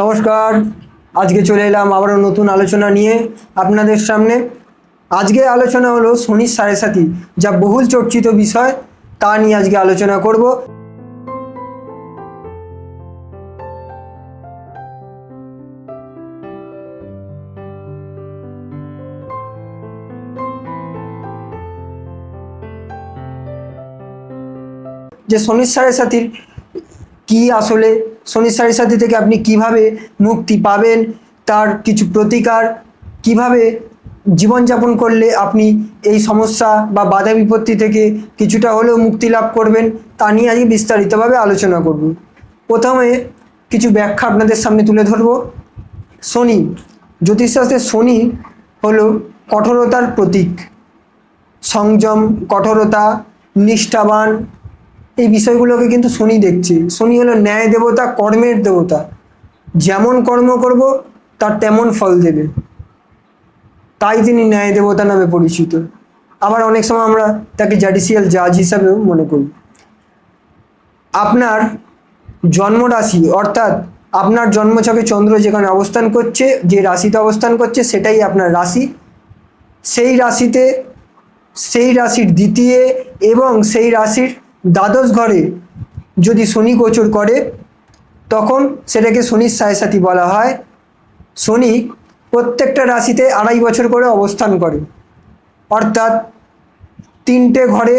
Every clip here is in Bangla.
নমস্কার। আজকে চলে এলাম আবারও নতুন আলোচনা নিয়ে আপনাদের সামনে। আজকে আলোচনা হলো শনির সাড়ে সাথী যা বহুল চর্চিত বিষয়, তা নিয়ে আজকে আলোচনা করব। যে শনির সাড়ে সাথীর কি আসলে শনির সাড়ে সাথী থেকে আপনি কীভাবে মুক্তি পাবেন, তার কিছু প্রতিকার, কীভাবে জীবনযাপন করলে আপনি এই সমস্যা বা বাধা বিপত্তি থেকে কিছুটা হলেও মুক্তি লাভ করবেন, তা নিয়ে আজকে বিস্তারিতভাবে আলোচনা করব। প্রথমে কিছু ব্যাখ্যা আপনাদের সামনে তুলে ধরব। শনি জ্যোতিষশাস্ত্রে শনি হলো কঠোরতার প্রতীক। সংযম, কঠোরতা, নিষ্ঠাবান এই বিষয়গুলোকে কিন্তু শনি দেখছে। শনি হলো ন্যায় দেবতা, কর্মের দেবতা। যেমন কর্ম করব, তার তেমন ফল দেবে। তাই তিনি ন্যায় দেবতা নামে পরিচিত। আবার অনেক সময় আমরা তাকে জাডিশিয়াল জাজ হিসাবেও মনে করি। আপনার জন্মরাশি, অর্থাৎ আপনার জন্মছকে চন্দ্র যেখানে অবস্থান করছে, যে রাশিতে অবস্থান করছে, সেটাই আপনার রাশি। সেই রাশিতে, সেই রাশির দ্বিতীয় এবং সেই রাশির দ্বাদশ ঘরে যদি শনি গোচর করে, তখন সেটাকে শনির সাথী বলা হয়। শনি প্রত্যেকটা রাশিতে আড়াই বছর করে অবস্থান করে। অর্থাৎ তিনটে ঘরে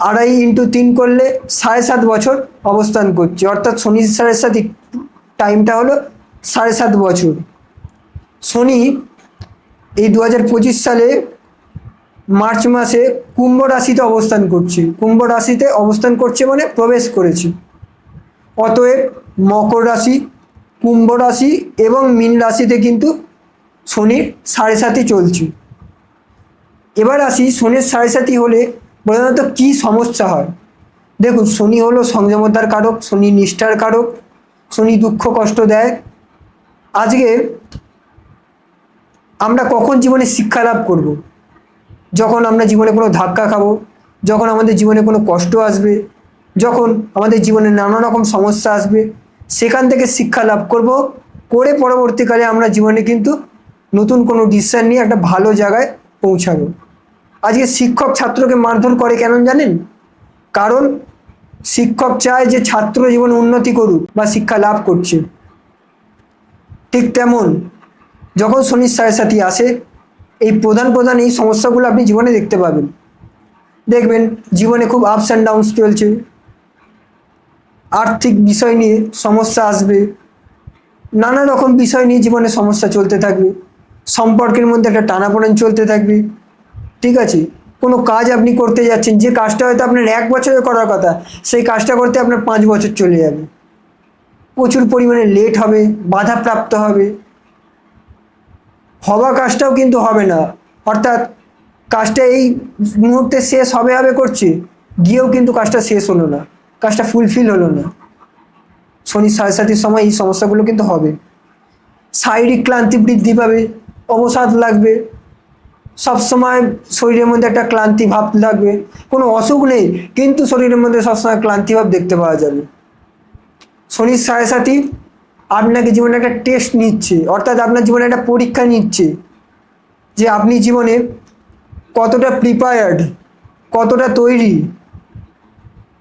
আড়াই ইন্টু তিন করলে সাড়ে সাত বছর অবস্থান করছে। অর্থাৎ শনির সাড়ে সাথী টাইমটা হলো সাড়ে সাত বছর। শনি এই দু হাজার পঁচিশ সালে মার্চ মাসে কুম্ভ রাশিতে অবস্থান করছে। কুম্ভ রাশিতে অবস্থান করছে মানে প্রবেশ করেছে। অতএব মকর রাশি, কুম্ভ রাশি এবং মীন রাশিতে কিন্তু শনির সাড়ে সাথে চলছে। এবার আসি শনির সাড়ে সাথী হলে প্রধানত কী সমস্যা হয়? দেখুন, শনি হলো সংযমতার কারক, শনি নিষ্ঠার কারক, শনি দুঃখ কষ্ট দেয়। আজকে আমরা কখন জীবনে শিক্ষা লাভ করব? যখন আমরা জীবনে কোনো ধাক্কা খাব, যখন আমাদের জীবনে কোনো কষ্ট আসবে, যখন আমাদের জীবনে নানা রকম সমস্যা আসবে, সেখান থেকে শিক্ষা লাভ করব, করে পরবর্তীকালে আমরা জীবনে কিন্তু নতুন কোনো ডিসিশন নিয়ে একটা ভালো জায়গায় পৌঁছাবো। আজকে শিক্ষক ছাত্রকে মারধর করে কেন জানেন? কারণ শিক্ষক চায় যে ছাত্র জীবনে উন্নতি করুক বা শিক্ষা লাভ করছে। ঠিক তেমন, যখন শনির সাড়ে সাথী আসে এই প্রধান প্রধান এই সমস্যাগুলো আপনি জীবনে দেখতে পাবেন। দেখবেন জীবনে খুব আপস অ্যান্ড ডাউনস চলছে। আর্থিক বিষয় নিয়ে সমস্যা আসবে। নানা রকম বিষয় নিয়ে জীবনে সমস্যা চলতে থাকবে। সম্পর্কের মধ্যে একটা টানাপোড়েন চলতে থাকবে। ঠিক আছে? কোনো কাজ আপনি করতে যাচ্ছেন, যে কাজটা হয়তো আপনার এক বছরে করার কথা, সেই কাজটা করতে আপনার পাঁচ বছর চলে যাবে। প্রচুর পরিমাণে লেট হবে, বাধাপ্রাপ্ত হবে। হওয়া কাজটাও কিন্তু হবে না। অর্থাৎ কাজটা এই মুহূর্তে শেষ হবে হবে করছে, গিয়েও কিন্তু কাজটা শেষ হলো না, কাজটা ফুলফিল হলো না। শনি সাড়ে সাতির সময় এই সমস্যাগুলো কিন্তু হবে। শারীরিক ক্লান্তি বৃদ্ধি পাবে, অবসাদ লাগবে, সবসময় শরীরের মধ্যে একটা ক্লান্তি ভাব লাগবে, কোনো অসুখ নেই, কিন্তু শরীরের মধ্যে সবসময় ক্লান্তি ভাব দেখতে পাওয়া যাবে। শনির সাড়ে সাথী আপনাকে জীবনে একটা টেস্ট নিচ্ছে, অর্থাৎ আপনার জীবনে একটা পরীক্ষা নিচ্ছে যে আপনি জীবনে কতটা প্রিপেয়ার্ড কতটা তৈরি,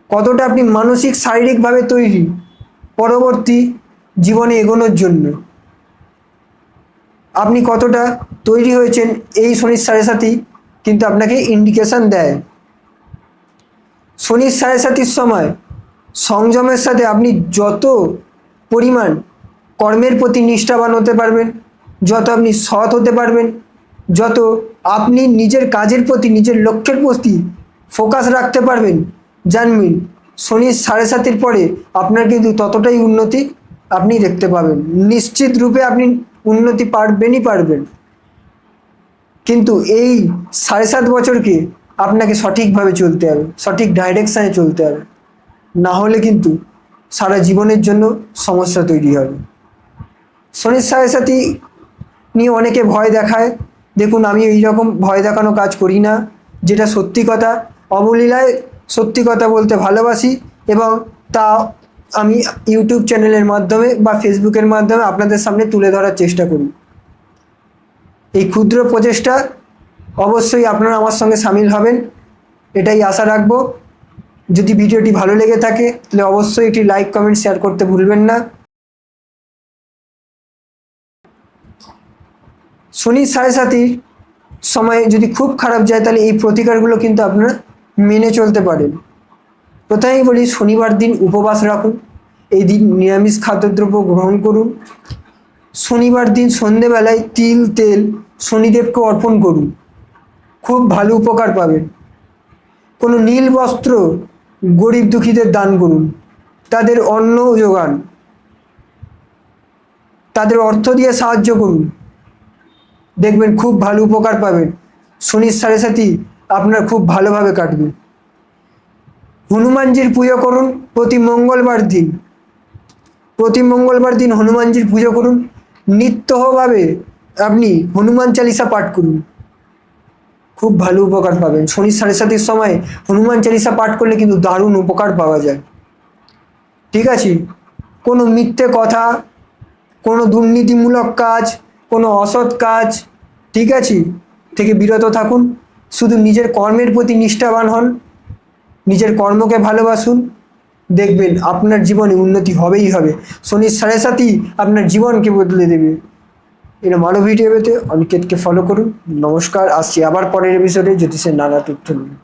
কতটা আপনি মানসিক, শারীরিকভাবে তৈরি পরবর্তী জীবনে এগোনোর জন্য। আপনি কতটা তৈরি হয়েছেন এই শনির সাড়ে সাথী কিন্তু আপনাকে ইন্ডিকেশন দেয়। শনির সাড়ে সাথীর সময় সংযমের সাথে আপনি যত পরিমাণ কর্মের প্রতি নিষ্ঠাবান হতে পারবেন, যত আপনি সৎ হতে পারবেন, যত আপনি নিজের কাজের প্রতি, নিজের লক্ষ্যের প্রতি ফোকাস রাখতে পারবেন, জানবেন, শনির সাড়ে সাতের পরে আপনার কিন্তু ততটাই উন্নতি আপনি দেখতে পাবেন। নিশ্চিত রূপে আপনি উন্নতি পারবেনই পারবেন। কিন্তু এই সাড়ে সাত বছরকে আপনাকে সঠিকভাবে চলতে হবে, সঠিক ডাইরেকশানে চলতে হবে। না হলে কিন্তু সারা জীবনের জন্য সমস্যা তৈরি হবে। শনির সাড়ে সাথী নিয়ে অনেকে ভয় দেখায়। দেখুন, আমি এই রকম ভয় দেখানো কাজ করি না, যেটা সত্যি কথা। অবলীলায় সত্যি কথা বলতে ভালোবাসি এবং তা আমি ইউটিউব চ্যানেলের মাধ্যমে বা ফেসবুকের মাধ্যমে আপনাদের সামনে তুলে ধরার চেষ্টা করি। এই ক্ষুদ্র প্রচেষ্টা অবশ্যই আপনারা আমার সঙ্গে সামিল হবেন, এটাই আশা রাখব। যদি ভিডিওটি ভালো লেগে থাকে, তাহলে অবশ্যই একটি লাইক কমেন্ট শেয়ার করতে ভুলবেন না। শনি সাড়ে সাতির সময় যদি খুব খারাপ যায়, তাহলে এই প্রতিকারগুলো কিন্তু আপনারা মেনে চলতে পারেন। প্রথমেই বলি, শনিবার দিন উপবাস রাখুন, এই দিন নিরামিষ খাদ্যদ্রব্য গ্রহণ করুন। শনিবার দিন সন্ধেবেলায় তিল, তেল শনিদেবকে অর্পণ করুন। খুব ভালো উপকার পাবেন। কোনো নীল বস্ত্র গরিব দুঃখীদের দান করুন। তাদের অন্ন যোগান। তাদের অর্থ দিয়ে সাহায্য করুন। দেখবেন খুব ভালো উপকার পাবেন। শনির সাড়ে সাথী আপনার খুব ভালোভাবে কাটবে হনুমানজির পুজো করুন প্রতি মঙ্গলবার দিন। প্রতি মঙ্গলবার দিন হনুমানজির পুজো করুন। নিত্যভাবে আপনি হনুমান চালিসা পাঠ করুন। খুব ভালো উপকার পাবেন। শনি সাড়ে সাতের সময় হনুমান চালিসা পাঠ করলে কিন্তু দারুণ উপকার পাওয়া যায়। ঠিক আছে? কোনো মিথ্যে কথা, কোনো দুর্নীতিমূলক কাজ কোনো অসৎ কাজ, ঠিক আছে? থেকে বিরত থাকুন। শুধু নিজের কর্মের প্রতি নিষ্ঠাবান হন। নিজের কর্মকে ভালোবাসুন। দেখবেন আপনার জীবনে উন্নতি হবেই হবে। শনির সাড়ে সাথী আপনার জীবনকে বদলে দেবে। এরকম আরও ভিডিও পেতে অনিকেতকে ফলো করুন। নমস্কার। আসছি আবার পরের এপিসোডে জ্যোতিষের নানা তথ্য নিয়ে।